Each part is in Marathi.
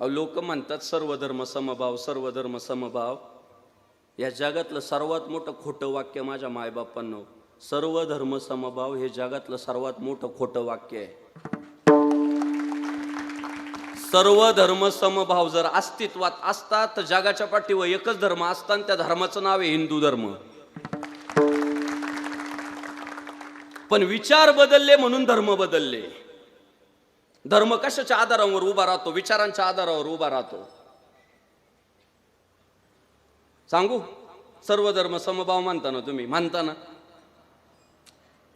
अहो लोक म्हणतात सर्व धर्म समभाव सर्व धर्म समभाव. या जगातलं सर्वात मोठं खोटं वाक्य माझ्या मायबापांनो सर्व धर्म समभाव हे जगातलं सर्वात मोठं खोटं वाक्य आहे. सर्व धर्म समभाव जर अस्तित्वात असतात तर जगाच्या पाठीवर एकच धर्म असता आणि त्या धर्माचं नाव आहे हिंदू धर्म. पण विचार बदलले म्हणून धर्म बदलले. धर्म कशाच्या आधारावर उभा राहतो? विचारांच्या आधारावर उभा राहतो. सांगू? सर्व धर्म समभाव मानता ना तुम्ही? मानता ना?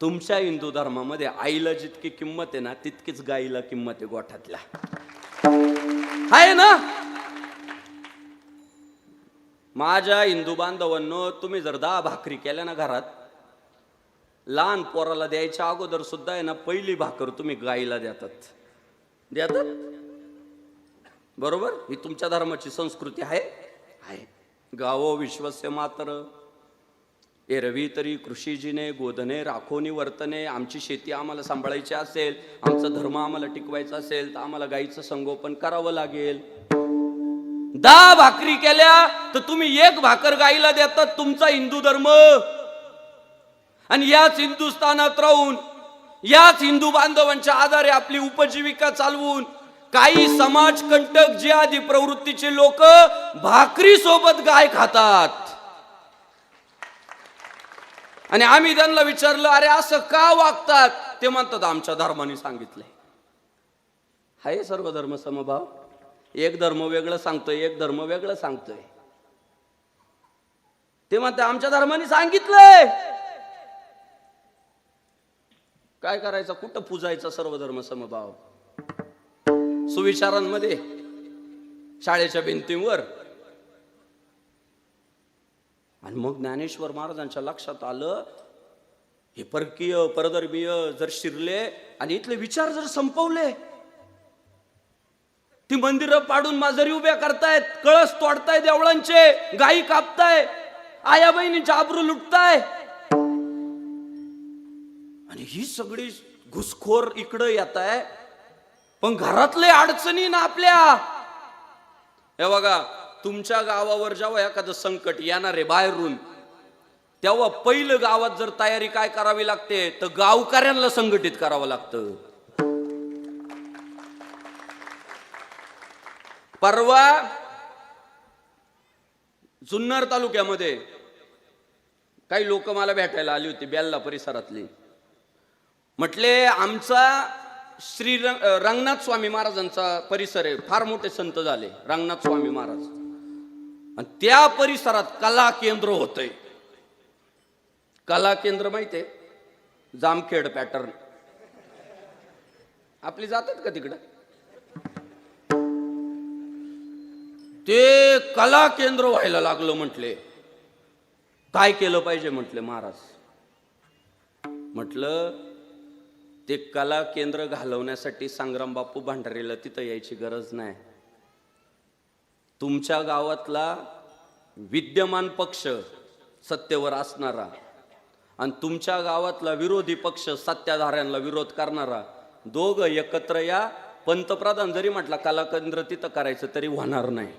तुमच्या हिंदू धर्मामध्ये आईला जितकी किंमत आहे ना तितकीच गाईला किंमत आहे गोठ्यातल्या. आहे ना? माझ्या हिंदू बांधवांनो तुम्ही जर दहा भाकरी केल्या ना घरात लहान पोराला द्यायच्या अगोदर सुद्धा आहे ना पहिली भाकर तुम्ही गाईला देतात. देतात? बरोबर? ही तुमच्या धर्माची संस्कृती आहे? आहे. गावो विश्वस्य मात्र. एरवी तरी कृषीजीने गोधने राखोनी वर्तने आमची शेती आम्हाला सांभाळायची असेल आमचा धर्म आम्हाला टिकवायचा असेल तर आम्हाला गाईचं संगोपन करावं लागेल. दहा भाकरी केल्या तर तुम्ही एक भाकर गाईला देतात तुमचा हिंदू धर्म. आणि याच हिंदुस्थानात राहून याच हिंदू बांधवांच्या आधारे आपली उपजीविका चालवून काही समाज कंटक जे आधी प्रवृत्तीचे लोक भाकरी सोबत गाय खातात. आणि आम्ही त्यांना विचारलं अरे असं का वागतात? ते म्हणतात आमच्या धर्माने सांगितलंय. हाय सर्व धर्म समभाव. एक धर्म वेगळं सांगतोय एक धर्म वेगळं सांगतोय. ते म्हणते आमच्या धर्माने सांगितलंय. काय करायचं? कुठं पूजायचा सर्वधर्म समभाव? सुविचारांमध्ये शाळेच्या भिंतींवर. आणि मग ज्ञानेश्वर महाराजांच्या लक्षात आलं हे परकीय परधर्मीय जर शिरले आणि इथले विचार जर संपवले ती मंदिरं पाडून माजरी उभ्या करतायत कळस तोडताय देवळांचे गायी कापताय आया बहिणींच्या आबरू लुटताय आणि ही सगळी घुसखोर इकडं येत आहे. पण घरातले अडचणी ना आपल्या. हे बघा तुमच्या गावावर जेव्हा एखादं संकट येणार आहे बाहेरून तेव्हा पहिलं गावात जर तयारी काय करावी लागते तर गावकऱ्यांना संघटित करावं लागतं. परवा जुन्नर तालुक्यामध्ये काही लोक मला भेटायला आली होती बेल्ला परिसरातली. म्हटले आमचा श्री रंग- रंगनाथ स्वामी महाराजांचा परिसर आहे. फार मोठे संत झाले रंगनाथ स्वामी महाराज. आणि त्या परिसरात कला केंद्र होतंय. कला केंद्र माहितीये? जामखेड पॅटर्न. आपली जातात का तिकडं? ते कला केंद्र व्हायला लागलं म्हटले. काय केलं पाहिजे म्हटले महाराज? म्हटलं ते कला केंद्र घालवण्यासाठी संग्रामबापू बापू तिथं यायची गरज नाही. तुमच्या गावातला विद्यमान पक्ष सत्तेवर असणारा आणि तुमच्या गावातला विरोधी पक्ष सत्ताधाऱ्यांना विरोध करणारा दोघं एकत्र या. पंतप्रधान जरी म्हटला कला केंद्र तिथं करायचं तरी होणार नाही.